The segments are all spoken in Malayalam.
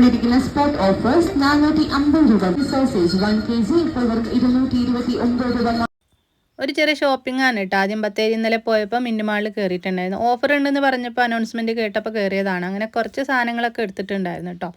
നടന്നുകൊണ്ടിരിക്കുന്ന സ്പോട്ട് ഓഫേഴ്സ് നാനൂറ്റി അമ്പത് രൂപ. സോസേജ് വൺ കെ ജി ഇപ്പോൾ വെറും ഇരുന്നൂറ്റി ഇരുപത്തി ഒമ്പത് രൂപ. ഒരു ചെറിയ ഷോപ്പിംഗ് ആണ് കേട്ടോ ആദ്യം ബത്തേരി ഇന്നലെ പോയപ്പോൾ മിന്നുമാളിൽ കയറിയിട്ടുണ്ടായിരുന്നു ഓഫർ ഉണ്ടെന്ന് പറഞ്ഞപ്പോൾ അനൗൺസ്മെന്റ് കേട്ടപ്പോൾ കയറിയതാണ് അങ്ങനെ കുറച്ച് സാധനങ്ങളൊക്കെ എടുത്തിട്ടുണ്ടായിരുന്നു കേട്ടോ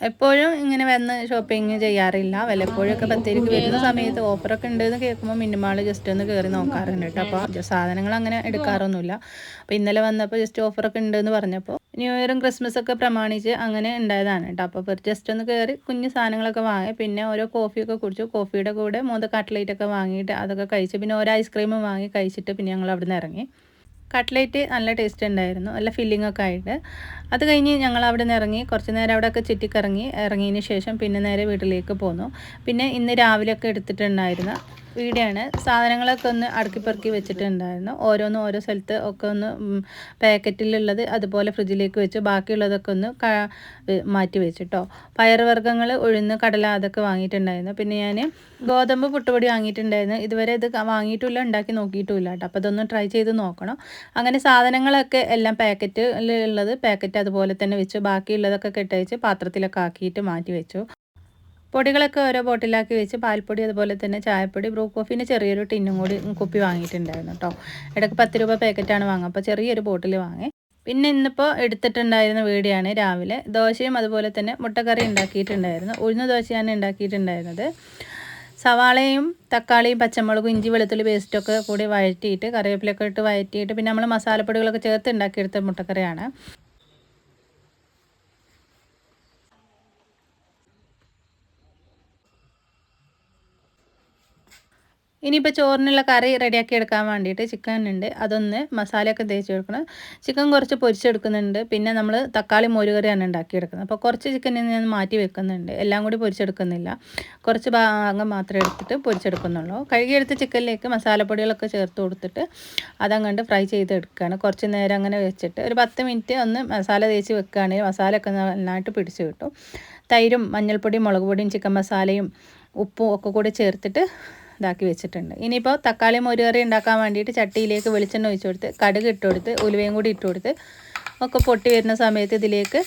എപ്പോഴും ഇങ്ങനെ വന്ന് ഷോപ്പിംഗ് ചെയ്യാറില്ല. വല്ലപ്പോഴൊക്കെ ബത്തേരിക്ക് വരുന്ന സമയത്ത് ഓഫറൊക്കെ ഉണ്ടെന്ന് കേൾക്കുമ്പോൾ മിന്നുമാൾ ജസ്റ്റ് ഒന്ന് കയറി നോക്കാറുണ്ട് കേട്ടോ അപ്പോൾ സാധനങ്ങൾ അങ്ങനെ എടുക്കാറൊന്നുമില്ല. അപ്പോൾ ഇന്നലെ വന്നപ്പോൾ ജസ്റ്റ് ഓഫറൊക്കെ ഉണ്ടെന്ന് പറഞ്ഞപ്പോൾ ന്യൂ ഇയറും ക്രിസ്മസ് ഒക്കെ പ്രമാണിച്ച് അങ്ങനെ ഉണ്ടായതാണ് കേട്ടോ അപ്പോൾ ജസ്റ്റ് ഒന്ന് കയറി കുഞ്ഞു സാധനങ്ങളൊക്കെ വാങ്ങി പിന്നെ ഓരോ കോഫിയൊക്കെ കുടിച്ചു. കോഫിയുടെ കൂടെ മൂന്ന് കട്ട്ലേറ്റ് ഒക്കെ വാങ്ങിയിട്ട് അതൊക്കെ കഴിച്ച് പിന്നെ ഒരു ഐസ്ക്രീമും വാങ്ങി കഴിച്ചിട്ട് പിന്നെ ഞങ്ങൾ അവിടെ നിന്ന് ഇറങ്ങി. കട്ട്ലേറ്റ് നല്ല ടേസ്റ്റ് ഉണ്ടായിരുന്നു. നല്ല ഫില്ലിംഗ് ഒക്കെ ആയിട്ട്. അത് കഴിഞ്ഞ് ഞങ്ങൾ അവിടെ നിന്ന് ഇറങ്ങി. കുറച്ച് നേരം അവിടെ ഒക്കെ ചുറ്റിക്കറങ്ങി. ഇറങ്ങിയതിന് ശേഷം പിന്നെ നേരെ വീട്ടിലേക്ക് പോന്നു. പിന്നെ ഇന്ന് രാവിലെയൊക്കെ എടുത്തിട്ടുണ്ടായിരുന്ന വീടാണ് സാധനങ്ങളൊക്കെ ഒന്ന് അടുക്കിപ്പറക്കി വെച്ചിട്ടുണ്ടായിരുന്നു. ഓരോന്നും ഓരോ സ്ഥലത്ത് ഒക്കെ ഒന്ന് പാക്കറ്റിലുള്ളത് അതുപോലെ ഫ്രിഡ്ജിലേക്ക് വെച്ച് ബാക്കിയുള്ളതൊക്കെ ഒന്ന് മാറ്റി വെച്ചിട്ടോ. പയറുവർഗങ്ങൾ ഉഴുന്ന് കടല അതൊക്കെ വാങ്ങിയിട്ടുണ്ടായിരുന്നു. പിന്നെ ഞാൻ ഗോതമ്പ് പുട്ടുപൊടി വാങ്ങിയിട്ടുണ്ടായിരുന്നു. ഇതുവരെ ഇത് വാങ്ങിയിട്ടില്ല ഉണ്ടാക്കി നോക്കിയിട്ടുമില്ല കേട്ടോ. അപ്പോൾ അതൊന്ന് ട്രൈ ചെയ്ത് നോക്കണം. അങ്ങനെ സാധനങ്ങളൊക്കെ എല്ലാം പാക്കറ്റിലുള്ളത് പാക്കറ്റ് അതുപോലെ തന്നെ വെച്ചു ബാക്കിയുള്ളതൊക്കെ കെട്ടയച്ച് പാത്രത്തിലൊക്കെ ആക്കിയിട്ട് മാറ്റി വെച്ചു. പൊടികളൊക്കെ ഓരോ ബോട്ടിലാക്കി വെച്ച് പാൽപ്പൊടി അതുപോലെ തന്നെ ചായപ്പൊടി ബ്രൂ കോഫീന്റെ ചെറിയൊരു ടിന്നും കൂടി കുപ്പി വാങ്ങിയിട്ടുണ്ടായിരുന്നു കേട്ടോ ഇടയ്ക്ക് പത്ത് രൂപ പാക്കറ്റാണ് വാങ്ങുക. അപ്പോൾ ചെറിയൊരു ബോട്ടിൽ വാങ്ങി. പിന്നെ ഇന്നിപ്പോൾ എടുത്തിട്ടുണ്ടായിരുന്ന വീടിയാണ് രാവിലെ. ദോശയും അതുപോലെ തന്നെ മുട്ടക്കറി ഉണ്ടാക്കിയിട്ടുണ്ടായിരുന്നു. ഉഴുന്ന ദോശയാണ് ഉണ്ടാക്കിയിട്ടുണ്ടായിരുന്നത്. സവാളയും തക്കാളിയും പച്ചമുളകും ഇഞ്ചി വെളുത്തുള്ളി പേസ്റ്റൊക്കെ കൂടി വഴറ്റിയിട്ട് കറിവേപ്പിലൊക്കെ ഇട്ട് വഴറ്റിയിട്ട് പിന്നെ നമ്മൾ മസാലപ്പൊടികളൊക്കെ ചേർത്ത് ഉണ്ടാക്കിയെടുത്ത മുട്ടക്കറിയാണ്. ഇനിയിപ്പോൾ ചോറിനുള്ള കറി റെഡിയാക്കി എടുക്കാൻ വേണ്ടിയിട്ട് ചിക്കൻ ഉണ്ട്. അതൊന്ന് മസാലയൊക്കെ തേച്ച് കൊടുക്കണം ചിക്കൻ കുറച്ച് പൊരിച്ചെടുക്കുന്നുണ്ട്. പിന്നെ നമ്മൾ തക്കാളി മോരുകറിയാണ് ഉണ്ടാക്കിയെടുക്കുന്നത്. അപ്പോൾ കുറച്ച് ചിക്കൻ ഞാൻ മാറ്റി വെക്കുന്നുണ്ട്. എല്ലാം കൂടി പൊരിച്ചെടുക്കുന്നില്ല. കുറച്ച് ഭാഗം മാത്രമേ എടുത്തിട്ട് പൊരിച്ചെടുക്കുന്നുള്ളൂ. കഴുകിയെടുത്ത ചിക്കനിലേക്ക് മസാലപ്പൊടികളൊക്കെ ചേർത്ത് കൊടുത്തിട്ട് അതങ്ങണ്ട് ഫ്രൈ ചെയ്തെടുക്കുകയാണ്. കുറച്ച് നേരം അങ്ങനെ വെച്ചിട്ട് ഒരു പത്ത് മിനിറ്റ് ഒന്ന് മസാല തേച്ച് വെക്കുകയാണെങ്കിൽ മസാലയൊക്കെ നന്നായിട്ട് പിടിച്ച് കിട്ടും. തൈരും മഞ്ഞൾപ്പൊടിയും മുളക് പൊടിയും ചിക്കൻ മസാലയും ഉപ്പും ഒക്കെ കൂടി ചേർത്തിട്ട് ഇതാക്കി വെച്ചിട്ടുണ്ട്. ഇനിയിപ്പോൾ തക്കാളി മോരുകറി ഉണ്ടാക്കാൻ വേണ്ടിയിട്ട് ചട്ടിയിലേക്ക് വെളിച്ചെണ്ണ ഒഴിച്ചു കൊടുത്ത് കടുക് ഇട്ട് കൊടുത്ത് ഉലുവയും കൂടി ഇട്ട് കൊടുത്ത് ഒക്കെ പൊട്ടി വരുന്ന സമയത്ത് ഇതിലേക്ക്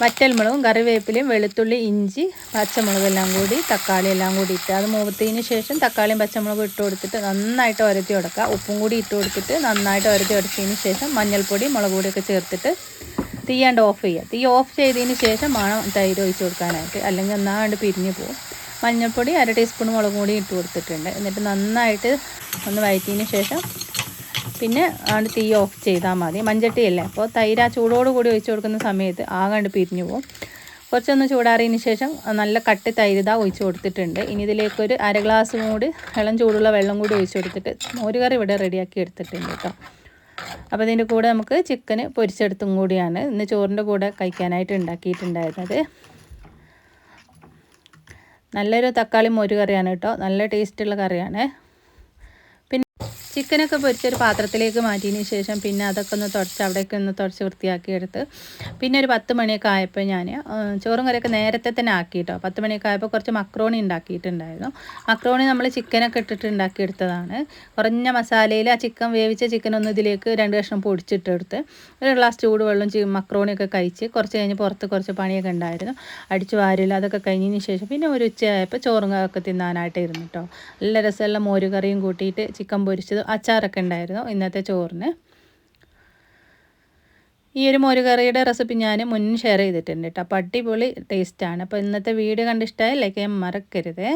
വറ്റൽമുളകും കറിവേപ്പിലയും വെളുത്തുള്ളി ഇഞ്ചി പച്ചമുളക് എല്ലാം കൂടി തക്കാളി എല്ലാം കൂടി ഇട്ട് അത് മൂവത്തതിന് ശേഷം തക്കാളിയും പച്ചമുളകും ഇട്ട് കൊടുത്തിട്ട് നന്നായിട്ട് ഉരത്തി കൊടുക്കുക. ഉപ്പും കൂടി ഇട്ട് കൊടുത്തിട്ട് നന്നായിട്ട് ഉരത്തി ഉടച്ചതിന് ശേഷം മഞ്ഞൾപ്പൊടി മുളക് പൊടിയൊക്കെ ചേർത്തിട്ട് തീയാണ്ട് ഓഫ് ചെയ്യുക. തീ ഓഫ് ചെയ്തതിന് ശേഷം വേണം തൈര് ഒഴിച്ച് കൊടുക്കാനായിട്ട്. അല്ലെങ്കിൽ ഒന്നാണ്ട് പിരിഞ്ഞു പോകും മഞ്ഞൾപ്പൊടി അര ടീസ്പൂൺ മുളക് പൊടി ഇട്ട് കൊടുത്തിട്ടുണ്ട്. എന്നിട്ട് നന്നായിട്ട് ഒന്ന് വഴറ്റിയതിന് ശേഷം പിന്നെ ആണ്ട് തീ ഓഫ് ചെയ്താൽ മതി. മഞ്ചട്ടിയല്ലേ അപ്പോൾ തൈര് ആ ചൂടോട് കൂടി ഒഴിച്ചു കൊടുക്കുന്ന സമയത്ത് ആകാണ്ട് പിരിഞ്ഞു പോകും കുറച്ചൊന്ന് ചൂടാറിയതിന് ശേഷം നല്ല കട്ടി തൈര് ഇതാ ഒഴിച്ചു കൊടുത്തിട്ടുണ്ട്. ഇനി ഇതിലേക്കൊരു അര ഗ്ലാസ് കൂടി ഇളം ചൂടുള്ള വെള്ളം കൂടി ഒഴിച്ചു കൊടുത്തിട്ട് മോരുകറി ഇവിടെ റെഡിയാക്കി എടുത്തിട്ടുണ്ട് കേട്ടോ അപ്പോൾ ഇതിന്റെ കൂടെ നമുക്ക് ചിക്കന് പൊരിച്ചെടുത്തും കൂടിയാണ്. ഇന്ന് ചോറിന്റെ കൂടെ കഴിക്കാനായിട്ട് ഉണ്ടാക്കിയിട്ടുണ്ടായിരുന്നത്. നല്ലൊരു തക്കാളി മോര് കറിയാണ് കേട്ടോ. നല്ല ടേസ്റ്റുള്ള കറിയാണ്. ചിക്കനൊക്കെ പൊരിച്ചൊരു പാത്രത്തിലേക്ക് മാറ്റിയതിന് ശേഷം പിന്നെ അതൊക്കെ ഒന്ന് തുടച്ച് അവിടേക്ക് ഒന്ന് തുടച്ച് വൃത്തിയാക്കി എടുത്ത് പിന്നെ ഒരു പത്ത് മണിയൊക്കെ ആയപ്പോൾ ഞാൻ ചോറും കറിയൊക്കെ നേരത്തെ തന്നെ ആക്കിയിട്ടോ. പത്ത് മണിയൊക്കെ ആയപ്പോൾ കുറച്ച് മക്രോണി ഉണ്ടാക്കിയിട്ടുണ്ടായിരുന്നു. മക്രോണി നമ്മൾ ചിക്കനൊക്കെ ഇട്ടിട്ട് ഉണ്ടാക്കിയെടുത്തതാണ്. കുറഞ്ഞ മസാലയിൽ ആ ചിക്കൻ വേവിച്ച ചിക്കൻ ഒന്ന് ഇതിലേക്ക് രണ്ട് കഷ്ണം പൊടിച്ചിട്ടെടുത്ത് ഒരു ഗ്ലാസ് ചൂടുവെള്ളം മക്രോണിയൊക്കെ കഴിച്ച് കുറച്ച് കഴിഞ്ഞ് പുറത്ത് കുറച്ച് പണിയൊക്കെ ഉണ്ടായിരുന്നു. അടിച്ചു വാരില്ല അതൊക്കെ കഴിഞ്ഞതിന് ശേഷം പിന്നെ ഒരു ഉച്ചയായപ്പോൾ ചോറും ഒക്കെ തിന്നാനായിട്ട് ഇരുന്നിട്ടോ നല്ല രസമുള്ള മോരുകറിയും കൂട്ടിയിട്ട് ചിക്കൻ പൊരിച്ചത് അച്ചാറൊക്കെ ഉണ്ടായിരുന്നു ഇന്നത്തെ ചോറിന്. ഈ ഒരു മോരുകറിയുടെ റെസിപ്പി ഞാൻ മുൻ ഷെയർ ചെയ്തിട്ടുണ്ട് കേട്ടോ. അപ്പോൾ അടിപൊളി ടേസ്റ്റാണ് അപ്പോൾ ഇന്നത്തെ വീഡിയോ കണ്ടിഷ്ടമായി ലൈക്ക് ചെയ്യാൻ മറക്കരുതേ.